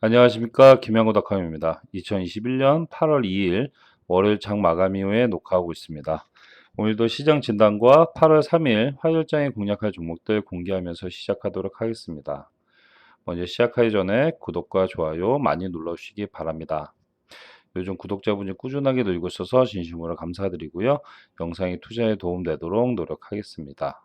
안녕하십니까 김양구 닷컴입니다. 2021년 8월 2일 월요일 장 마감 이후에 녹화하고 있습니다. 오늘도 시장 진단과 8월 3일 화요일장에 공략할 종목들 공개하면서 시작하도록 하겠습니다. 먼저 시작하기 전에 구독과 좋아요 많이 눌러주시기 바랍니다. 요즘 구독자분이 꾸준하게 늘고 있어서 진심으로 감사드리고요. 영상이 투자에 도움되도록 노력하겠습니다.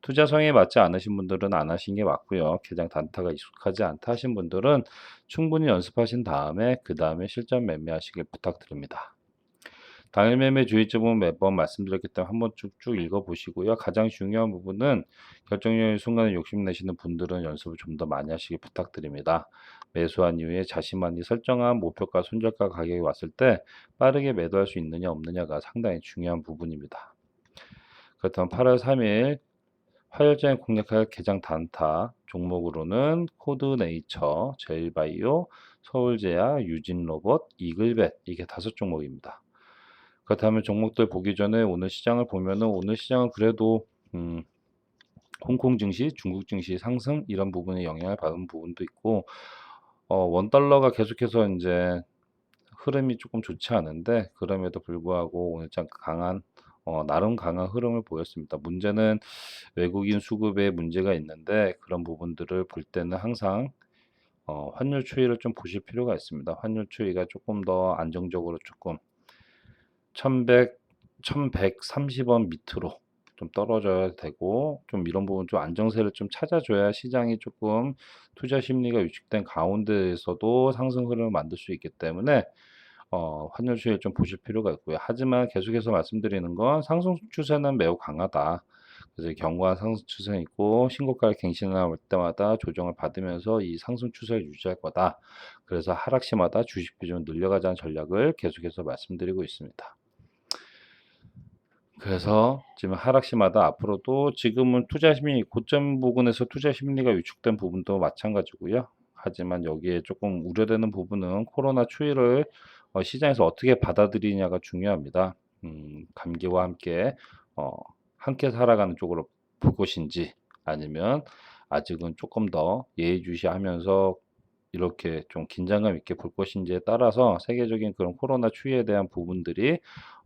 투자 성에 맞지 않으신 분들은 안 하신 게 맞고요. 계장 단타가 익숙하지 않다 하신 분들은 충분히 연습하신 다음에 그 다음에 실전 매매하시길 부탁드립니다. 당일 매매 주의점은 매번 말씀드렸기 때문에 한번 쭉쭉 읽어보시고요. 가장 중요한 부분은 결정적인 순간에 욕심내시는 분들은 연습을 좀 더 많이 하시길 부탁드립니다. 매수한 이후에 자신만이 설정한 목표가 손절가 가격이 왔을 때 빠르게 매도할 수 있느냐 없느냐가 상당히 중요한 부분입니다. 그렇다면 8월 3일 화요일장에 공략할 개장 단타 종목으로는 코드네이처, 제일바이오, 서울제약, 유진로봇, 이글벳 이게 다섯 종목입니다. 그렇다면 종목들 보기 전에 오늘 시장을 보면은 오늘 시장은 그래도 음, 홍콩 증시, 중국 증시 상승 이런 부분에 영향을 받은 부분도 있고 어, 원 달러가 계속해서 이제 흐름이 조금 좋지 않은데 그럼에도 불구하고 오늘 장 강한 어, 나름 강한 흐름을 보였습니다. 문제는 외국인 수급에 문제가 있는데 그런 부분들을 볼 때는 항상 어, 환율 추이를 좀 보실 필요가 있습니다. 환율 추이가 조금 더 안정적으로 조금 1100, 1130원 밑으로 좀 떨어져야 되고 좀 이런 부분 좀 안정세를 좀 찾아줘야 시장이 조금 투자 심리가 위축된 가운데에서도 상승 흐름을 만들 수 있기 때문에 어, 환율 추이를 좀 보실 필요가 있고요. 하지만 계속해서 말씀드리는 건 상승 추세는 매우 강하다. 그래서 견고한 상승 추세는 있고 신고가를 갱신할 때마다 조정을 받으면서 이 상승 추세를 유지할 거다. 그래서 하락 시마다 주식 비중을 늘려가자는 전략을 계속해서 말씀드리고 있습니다. 그래서 지금 하락 시마다 앞으로도 지금은 투자 심리 고점 부분에서 투자 심리가 위축된 부분도 마찬가지고요. 하지만 여기에 조금 우려되는 부분은 코로나 추이를 어, 시장에서 어떻게 받아들이냐가 중요합니다. 음, 감기와 함께 어, 함께 살아가는 쪽으로 볼 것인지 아니면 아직은 조금 더 예의주시하면서 이렇게 좀 긴장감 있게 볼 것인지에 따라서 세계적인 그런 코로나 추이에 대한 부분들이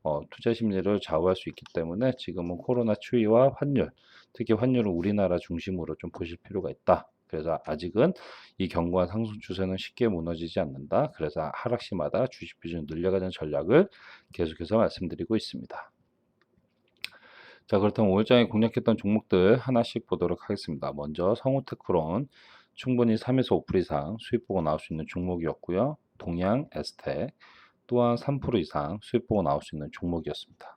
어, 투자 심리를 좌우할 수 있기 때문에 지금은 코로나 추이와 환율, 특히 환율은 우리나라 중심으로 좀 보실 필요가 있다. 그래서 아직은 이 견고한 상승 추세는 쉽게 무너지지 않는다. 그래서 하락 시마다 주식 비중 늘려가는 전략을 계속해서 말씀드리고 있습니다. 자, 그렇다면 오일장에 공략했던 종목들 하나씩 보도록 하겠습니다. 먼저 성우테크론 충분히 3에서 5% 이상 수익 보고 나올 수 있는 종목이었고요. 동양 에스텍 또한 3% 이상 수익 보고 나올 수 있는 종목이었습니다.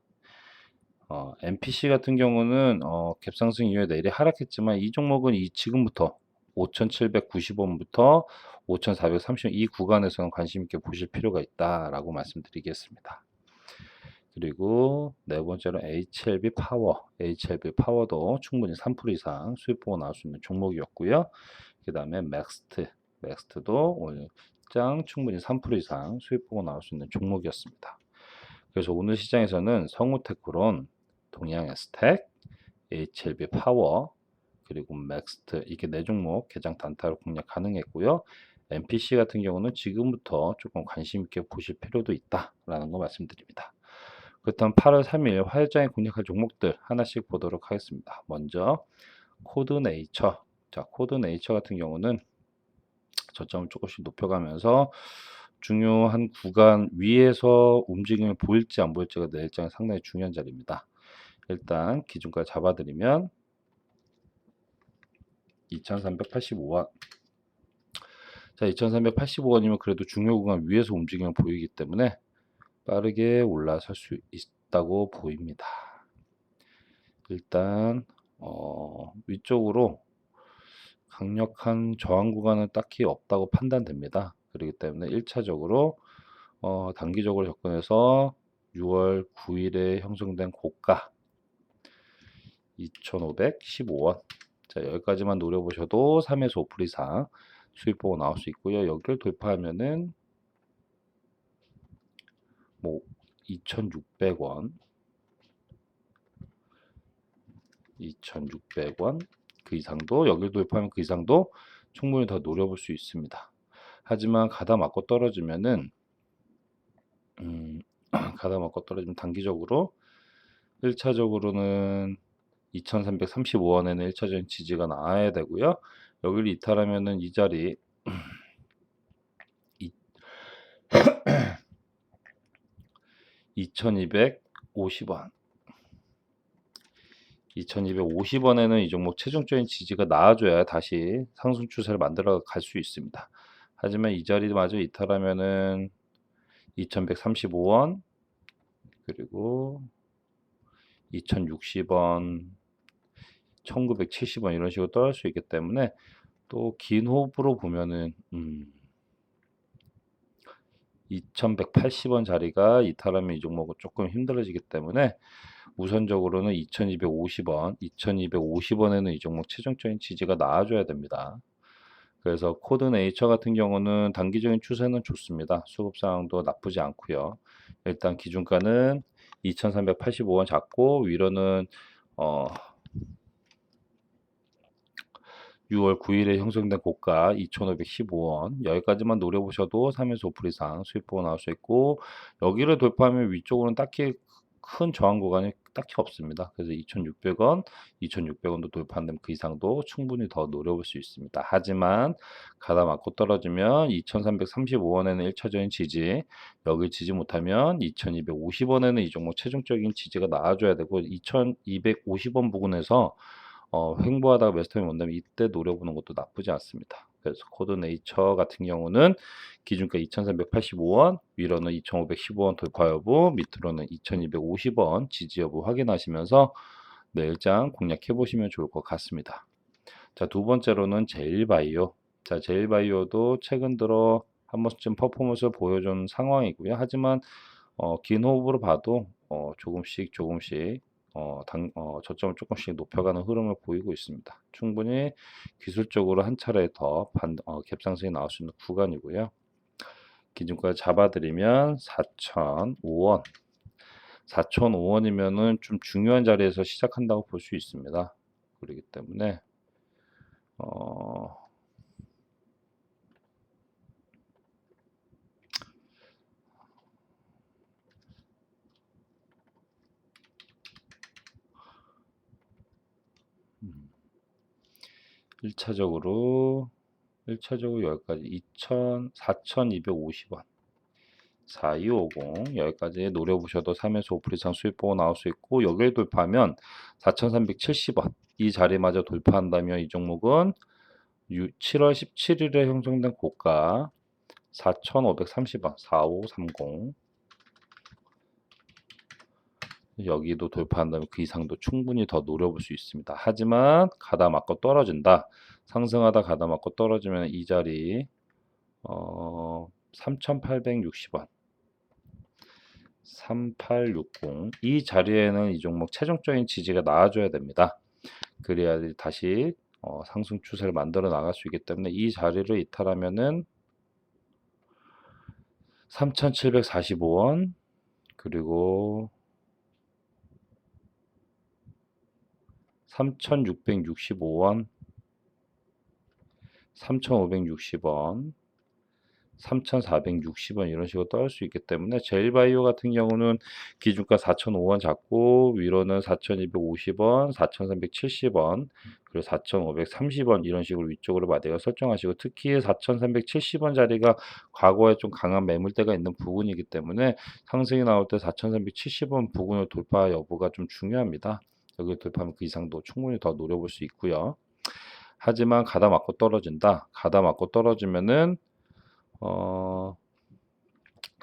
어, MPC 같은 경우는 어, 갭상승 이후에 내일이 하락했지만 이 종목은 이 지금부터 5,790원부터 5,430원 이 구간에서는 관심 있게 보실 필요가 있다라고 말씀드리겠습니다. 그리고 네 번째로 HLB 파워, HLB 파워도 충분히 3% 이상 수익 보고 나올 수 있는 종목이었고요. 그 다음에 맥스트, 맥스트도 오늘 장 충분히 3% 이상 수익 보고 나올 수 있는 종목이었습니다. 그래서 오늘 시장에서는 성우테크론, 동양에스텍, HLB 파워, 그리고 맥스트 이게 네 종목 개장 단타로 공략 가능했고요. MPC 같은 경우는 지금부터 조금 관심 있게 보실 필요도 있다라는 거 말씀드립니다. 그렇다면 8월 3일 화요장에 공략할 종목들 하나씩 보도록 하겠습니다. 먼저 코드네이처. 자, 코드네이처 같은 경우는 저점을 조금씩 높여가면서 중요한 구간 위에서 움직임을 보일지 안 보일지가 내일장에 상당히 중요한 자리입니다. 일단 기준가 잡아드리면 2385원 자 2385원이면 그래도 중요 구간 위에서 움직임을 보이기 때문에 빠르게 올라설 수 있다고 보입니다. 일단 어, 위쪽으로 강력한 저항 구간은 딱히 없다고 판단됩니다. 그렇기 때문에 1차적으로 어, 단기적으로 접근해서 6월 9일에 형성된 고가 2,515원 자 여기까지만 노려보셔도 3에서 5% 이상 수익 보고 나올 수 있고요. 여기를 돌파하면은 뭐 2,600원 2,600원 그 이상도 여기를 돌파하면 그 이상도 충분히 더 노려볼 수 있습니다. 하지만 가다 맞고 떨어지면은 음, 가다 맞고 떨어지면 단기적으로 1차적으로는 2335원에는 1차적인 지지가 나와야 되고요. 여기를 이탈하면은 이 자리 2250원 2250원에는 이 종목 최종적인 지지가 나와줘야 다시 상승 추세를 만들어 갈 수 있습니다. 하지만 이 자리마저 이탈하면은 2135원 그리고 2060원 1970원 이런 식으로 떨어질 수 있기 때문에 또 긴 호흡으로 보면은 음 2180원 자리가 이탈하면 이 종목은 조금 힘들어지기 때문에 우선적으로는 2250원, 2250원에는 이 종목 최종적인 지지가 나와줘야 됩니다. 그래서 코드 네이처 같은 경우는 단기적인 추세는 좋습니다. 수급 상황도 나쁘지 않고요. 일단 기준가는 2385원 잡고 위로는 어 6월 9일에 형성된 고가 2,515원 여기까지만 노려보셔도 3에서 5% 이상 수익 보고 나올 수 있고 여기를 돌파하면 위쪽으로는 딱히 큰 저항 구간이 딱히 없습니다. 그래서 2,600원, 2,600원도 돌파한다면 그 이상도 충분히 더 노려볼 수 있습니다. 하지만 가다 맞고 떨어지면 2,335원에는 1차적인 지지, 여기 지지 못하면 2,250원에는 이 종목 최종적인 지지가 나와줘야 되고 2,250원 부근에서 어, 횡보하다가 매스텀이 온다면 이때 노려보는 것도 나쁘지 않습니다. 그래서 코드 네이처 같은 경우는 기준가 2,385원, 위로는 2,515원 돌파 여부, 밑으로는 2,250원 지지 여부 확인하시면서 내일장 공략해 보시면 좋을 것 같습니다. 자, 두 번째로는 제일바이오. 자, 제일바이오도 최근 들어 한 번쯤 퍼포먼스를 보여준 상황이고요. 하지만 어, 긴 호흡으로 봐도 어, 조금씩 조금씩 어, 당, 어, 저점을 조금씩 높여가는 흐름을 보이고 있습니다. 충분히 기술적으로 한 차례 더 반, 어, 갭상승이 나올 수 있는 구간이고요. 기준가 잡아드리면 4,005원. 4,005원이면은 좀 중요한 자리에서 시작한다고 볼 수 있습니다. 그렇기 때문에 어, 1차적으로 1차적으로 여기까지 2,000, 4,250원. 4250 여기까지 노려보셔도 3에서 5% 이상 수익 보고 나올 수 있고 여기를 돌파하면 4,370원. 이 자리마저 돌파한다면 이 종목은 7월 17일에 형성된 고가 4,530원. 4530 여기도 돌파한다면 그 이상도 충분히 더 노려볼 수 있습니다. 하지만 가다 맞고 떨어진다. 상승하다 가다 맞고 떨어지면 이 자리 어, 3,860원 3860 이 자리에는 이 종목 최종적인 지지가 나와줘야 됩니다. 그래야 다시 어, 상승 추세를 만들어 나갈 수 있기 때문에 이 자리를 이탈하면은 3,745원 그리고 3,665원 3,560원 3,460원 이런 식으로 떠올 수 있기 때문에 제일바이오 같은 경우는 기준가 4,005원 잡고 위로는 4,250원, 4,370원, 그리고 4,530원 이런 식으로 위쪽으로 마디가 설정하시고 특히 4,370원 자리가 과거에 좀 강한 매물대가 있는 부분이기 때문에 상승이 나올 때 4,370원 부근을 돌파 여부가 좀 중요합니다. 여기 돌파하면 그 이상도 충분히 더 노려볼 수 있고요. 하지만 가다 맞고 떨어진다. 가다 맞고 떨어지면은 어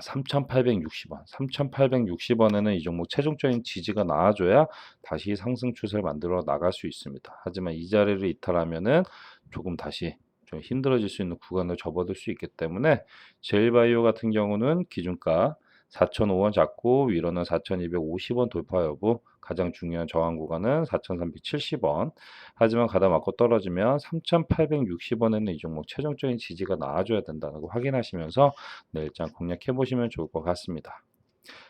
3,860원. 3,860원에는 이 종목 최종적인 지지가 나와줘야 다시 상승 추세를 만들어 나갈 수 있습니다. 하지만 이 자리를 이탈하면은 조금 다시 좀 힘들어질 수 있는 구간을 접어들 수 있기 때문에 제일바이오 같은 경우는 기준가 4,005원 잡고 위로는 4,250원 돌파 여부 가장 중요한 저항 구간은 4,370원 하지만 가다 맞고 떨어지면 3,860원에는 이 종목 최종적인 지지가 나와줘야 된다는 거 확인하시면서 내일장 공략해 보시면 좋을 것 같습니다.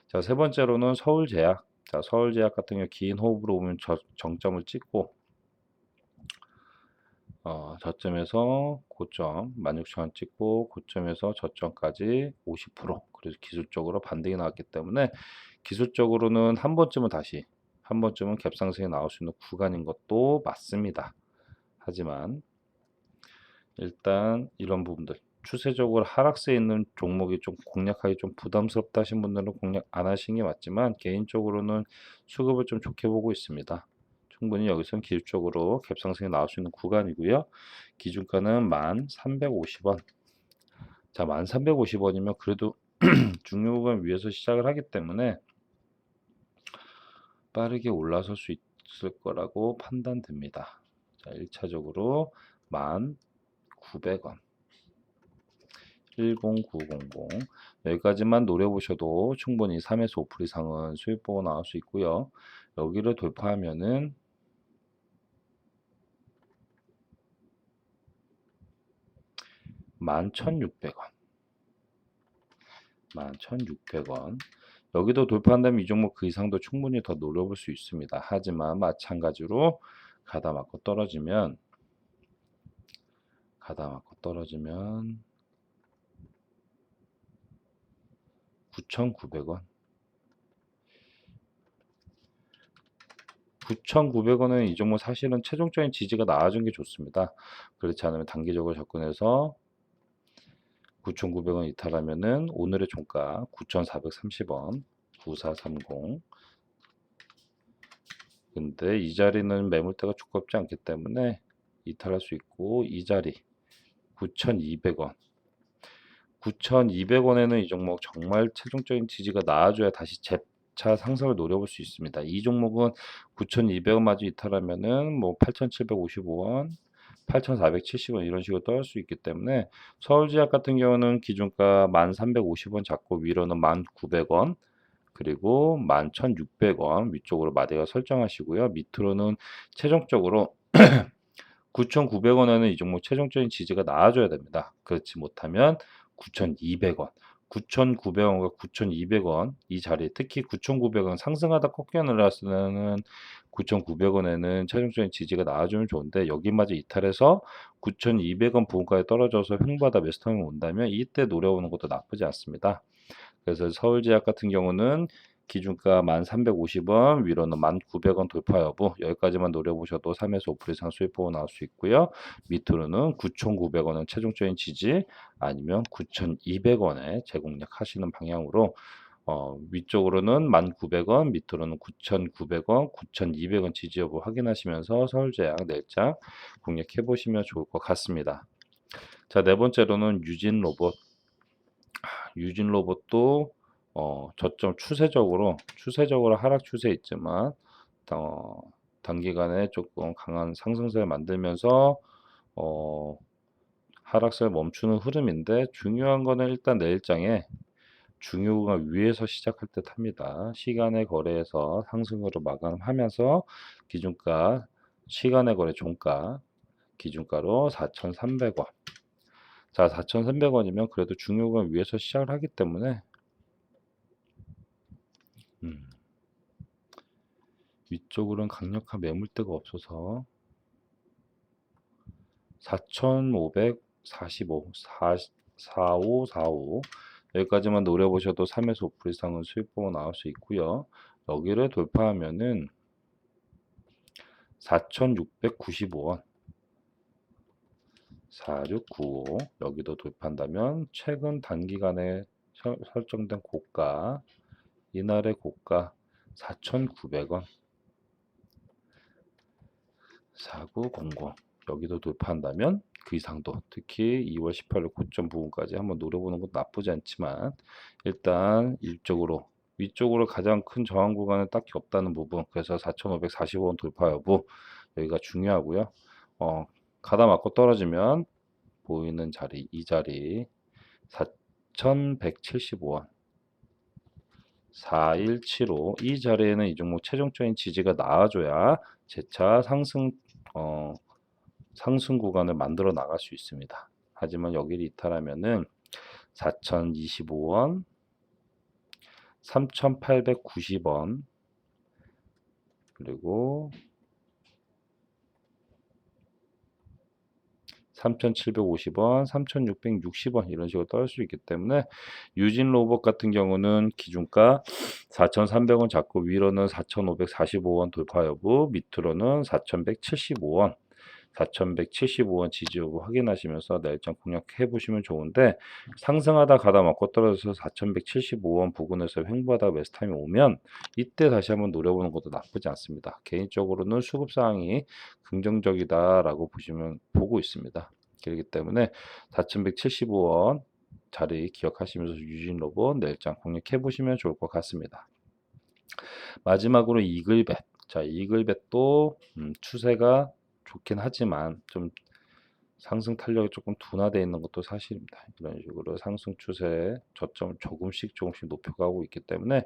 자, 세 번째로는 서울제약. 자, 서울제약 같은 경우 긴 호흡으로 오면 저, 정점을 찍고 어, 저점에서 고점 16,000원 찍고 고점에서 저점까지 50% 그래서 기술적으로 반등이 나왔기 때문에 기술적으로는 한 번쯤은 다시 한 번쯤은 갭상승이 나올 수 있는 구간인 것도 맞습니다. 하지만 일단 이런 부분들 추세적으로 하락세에 있는 종목이 좀 공략하기 좀 부담스럽다 하신 분들은 공략 안 하시는 게 맞지만 개인적으로는 수급을 좀 좋게 보고 있습니다. 충분히 여기서는 기술적으로 갭 상승이 나올 수 있는 구간이고요. 기준가는 1,350원. 자, 1,350원이면 그래도 중요 구간 위에서 시작을 하기 때문에 빠르게 올라설 수 있을 거라고 판단됩니다. 자, 1차적으로 1,900원. 10900 여기까지만 노려보셔도 충분히 3에서 5% 이상은 수익 보고 나올 수 있고요. 여기를 돌파하면은 11,600원. 11,600원. 여기도 돌파한다면 이 종목 그 이상도 충분히 더 노려볼 수 있습니다. 하지만 마찬가지로 가다 맞고 떨어지면 가다 맞고 떨어지면 9,900원. 9,900원은 이 종목 사실은 최종적인 지지가 나와준 게 좋습니다. 그렇지 않으면 단기적으로 접근해서 9,900원 이탈하면은 오늘의 종가 9,430원. 9430 근데 이 자리는 매물대가 두껍지 않기 때문에 이탈할 수 있고 이 자리 9,200원. 9,200원에는 이 종목 정말 최종적인 지지가 나와줘야 다시 재차 상승을 노려볼 수 있습니다. 이 종목은 9,200원 마저 이탈하면은 뭐 8,755원 8,470원 이런 식으로 떠올 수 있기 때문에 서울지약 같은 경우는 기준가 1,350원 잡고 위로는 1,900원 그리고 11,600원 위쪽으로 마대가 설정하시고요. 밑으로는 최종적으로 9,900원에는 이 종목 최종적인 지지가 나와줘야 됩니다. 그렇지 못하면 9,200원 9,900원과 9,200원 이 자리 특히 9,900원 상승하다 꺾여 내려왔으면은 9,900원에는 최종적인 지지가 나와주면 좋은데 여기마저 이탈해서 9,200원 부근까지 떨어져서 횡보하다 매수통이 온다면 이때 노려보는 것도 나쁘지 않습니다. 그래서 서울제약 같은 경우는 기준가 1,350원, 위로는 1,900원 돌파 여부 여기까지만 노려보셔도 3에서 5% 이상 수익 보고 나올 수 있고요. 밑으로는 9,900원은 최종적인 지지 아니면 9,200원에 재공략하시는 방향으로 어, 위쪽으로는 1,900원, 밑으로는 9,900원, 9,200원 지지 여부 확인하시면서 서울제약 내일장 공략해 보시면 좋을 것 같습니다. 자, 네 번째로는 유진 로봇. 유진 로봇도 어, 저점 추세적으로 추세적으로 하락 추세 있지만 어, 단기간에 조금 강한 상승세를 만들면서 어, 하락세를 멈추는 흐름인데 중요한 거는 일단 내일장에 중요가 위에서 시작할 듯 합니다. 시간의 거래에서 상승으로 마감하면서 기준가 시간의 거래 종가 기준가로 4,300원. 자, 4,300원이면 그래도 중요가 위에서 시작을 하기 때문에 음. 위쪽으로는 강력한 매물대가 없어서 4,545, 4545 여기까지만 노려보셔도 3에서 5% 이상은 수익 보고 나올 수 있고요. 여기를 돌파하면은 4,695원. 4695 여기도 돌파한다면 최근 단기간에 설- 설정된 고가 이날의 고가 4,900원. 4900 여기도 돌파한다면 그 이상도 특히 2월 18일 고점 부분까지 한번 노려보는 것도 나쁘지 않지만 일단 일적으로 위쪽으로 가장 큰 저항 구간은 딱히 없다는 부분. 그래서 4,545원 돌파 여부 여기가 중요하고요. 어, 가다 맞고 떨어지면 보이는 자리 이 자리 4,175원. 4175 이 자리에는 이 종목 최종적인 지지가 나와줘야 재차 상승 어, 상승 구간을 만들어 나갈 수 있습니다. 하지만 여기를 이탈하면은 4,025원, 3,890원, 그리고 3,750원, 3,660원 이런 식으로 떨 수 있기 때문에 유진 로봇 같은 경우는 기준가 4,300원 잡고 위로는 4,545원 돌파 여부, 밑으로는 4,175원 4,175원 지지 여부 확인하시면서 날짜 공략해 보시면 좋은데 상승하다 가다 맞고 떨어져서 4,175원 부근에서 횡보하다 매스타임이 오면 이때 다시 한번 노려보는 것도 나쁘지 않습니다. 개인적으로는 수급 상황이 긍정적이다라고 보시면 보고 있습니다. 그렇기 때문에 4,175원 자리 기억하시면서 유진 로봇 내일장 공략해 보시면 좋을 것 같습니다. 마지막으로 이글벳. 자, 이글벳도 음, 추세가 좋긴 하지만 좀 상승 탄력이 조금 둔화되어 있는 것도 사실입니다. 이런 식으로 상승 추세 저점을 조금씩 조금씩 높여가고 있기 때문에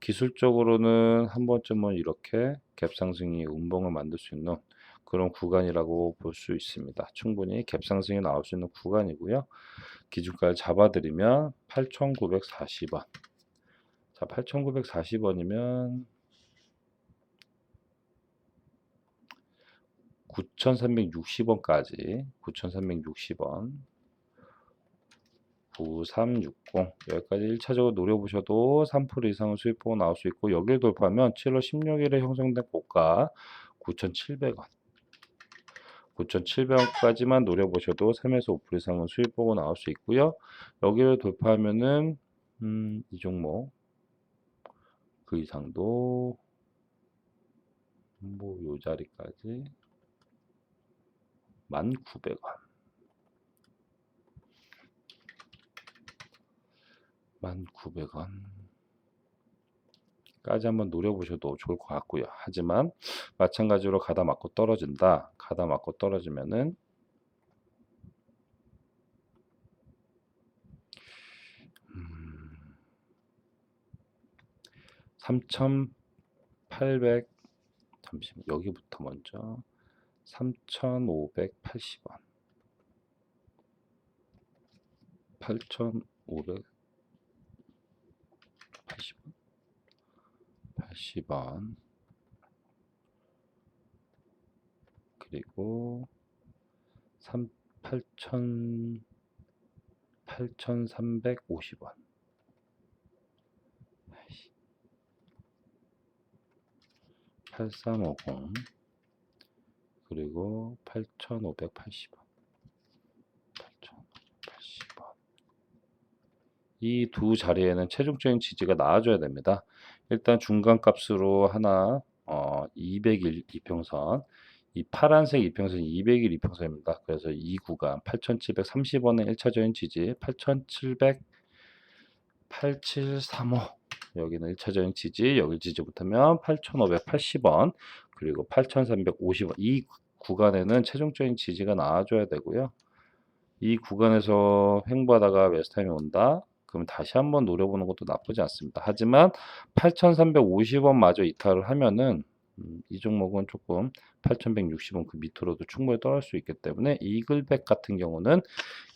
기술적으로는 한 번쯤은 이렇게 갭 상승이 음봉을 만들 수 있는 그런 구간이라고 볼 수 있습니다. 충분히 갭 상승이 나올 수 있는 구간이고요. 기준가를 잡아드리면 8,940원. 자, 8,940원이면 9,360원까지 9,360원. 9360 여기까지 1차적으로 노려보셔도 3% 이상은 수익 보고 나올 수 있고 여기를 돌파하면 7월 16일에 형성된 고가 9,700원. 9,700원까지만 노려보셔도 3에서 5% 이상은 수익 보고 나올 수 있고요. 여기를 돌파하면은 음, 이 종목 그 이상도 뭐 요 자리까지 1,900원. 1,900원. 까지 한번 노려보셔도 좋을 것 같고요. 하지만 마찬가지로 가다 맞고 떨어진다. 가다 맞고 떨어지면은 음, 3,800 잠시만 여기부터 먼저 3,580원. 8,580원? 80원. 그리고 3 8,000 8,350원. 8350 그리고 8,580원. 8,580원. 이 두 자리에는 최종적인 지지가 나와줘야 됩니다. 일단 중간 값으로 하나 어, 200일 이평선 이 파란색 이평선 200일 이평선입니다. 그래서 이 구간 8,730원의 1차적인 지지 8,700 8735 여기는 1차적인 지지 여기 지지부터면 8,580원 그리고 8,350원 이 구간에는 최종적인 지지가 나와줘야 되고요. 이 구간에서 횡보하다가 웨스타임이 온다. 그럼 다시 한번 노려보는 것도 나쁘지 않습니다. 하지만 8,350원 마저 이탈을 하면은 음, 이 종목은 조금 8,160원 그 밑으로도 충분히 떨어질 수 있기 때문에 이글백 같은 경우는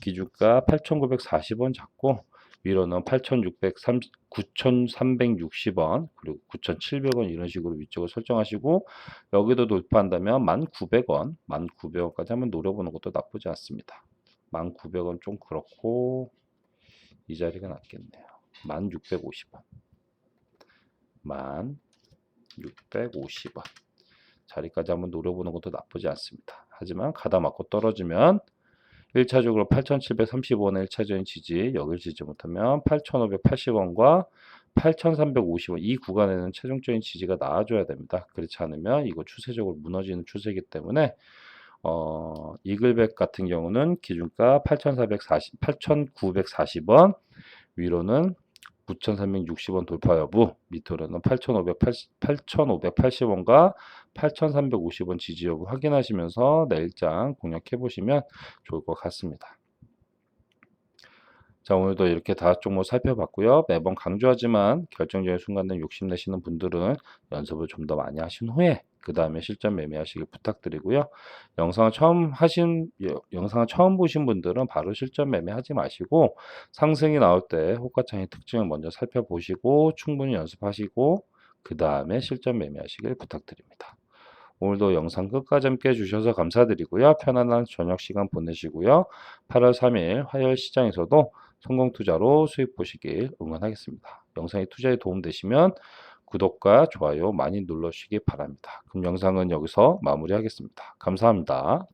기준가 8,940원 잡고 위로는 8,630, 9,360원 그리고 9,700원 이런 식으로 위쪽을 설정하시고 여기도 돌파한다면 1,900원, 1,900원까지 한번 노려보는 것도 나쁘지 않습니다. 1,900원 좀 그렇고 이 자리가 낫겠네요. 1650원. 1650원. 자리까지 한번 노려보는 것도 나쁘지 않습니다. 하지만 가다 맞고 떨어지면 1차적으로 8,730원의 1차적인 지지, 여길 지지 못하면 8,580원과 8,350원 이 구간에는 최종적인 지지가 나와줘야 됩니다. 그렇지 않으면 이거 추세적으로 무너지는 추세이기 때문에 어, 이글백 같은 경우는 기준가 8,440, 8,940원, 위로는 9,360원 돌파 여부, 밑으로는 8,580, 8,580원과 8,350원 지지 여부 확인하시면서 내일장 공략해 보시면 좋을 것 같습니다. 자, 오늘도 이렇게 다섯 종목 살펴봤고요. 매번 강조하지만 결정적인 순간에 욕심내시는 분들은 연습을 좀 더 많이 하신 후에 그 다음에 실전 매매하시길 부탁드리고요. 영상을 처음 하신 여- 영상을 처음 보신 분들은 바로 실전 매매하지 마시고 상승이 나올 때 호가창의 특징을 먼저 살펴보시고 충분히 연습하시고 그 다음에 실전 매매하시길 부탁드립니다. 오늘도 영상 끝까지 함께 해주셔서 감사드리고요. 편안한 저녁 시간 보내시고요. 8월 3일 화요일 시장에서도 성공 투자로 수익 보시길 응원하겠습니다. 영상이 투자에 도움되시면 구독과 좋아요 많이 눌러주시기 바랍니다. 그럼 영상은 여기서 마무리하겠습니다. 감사합니다.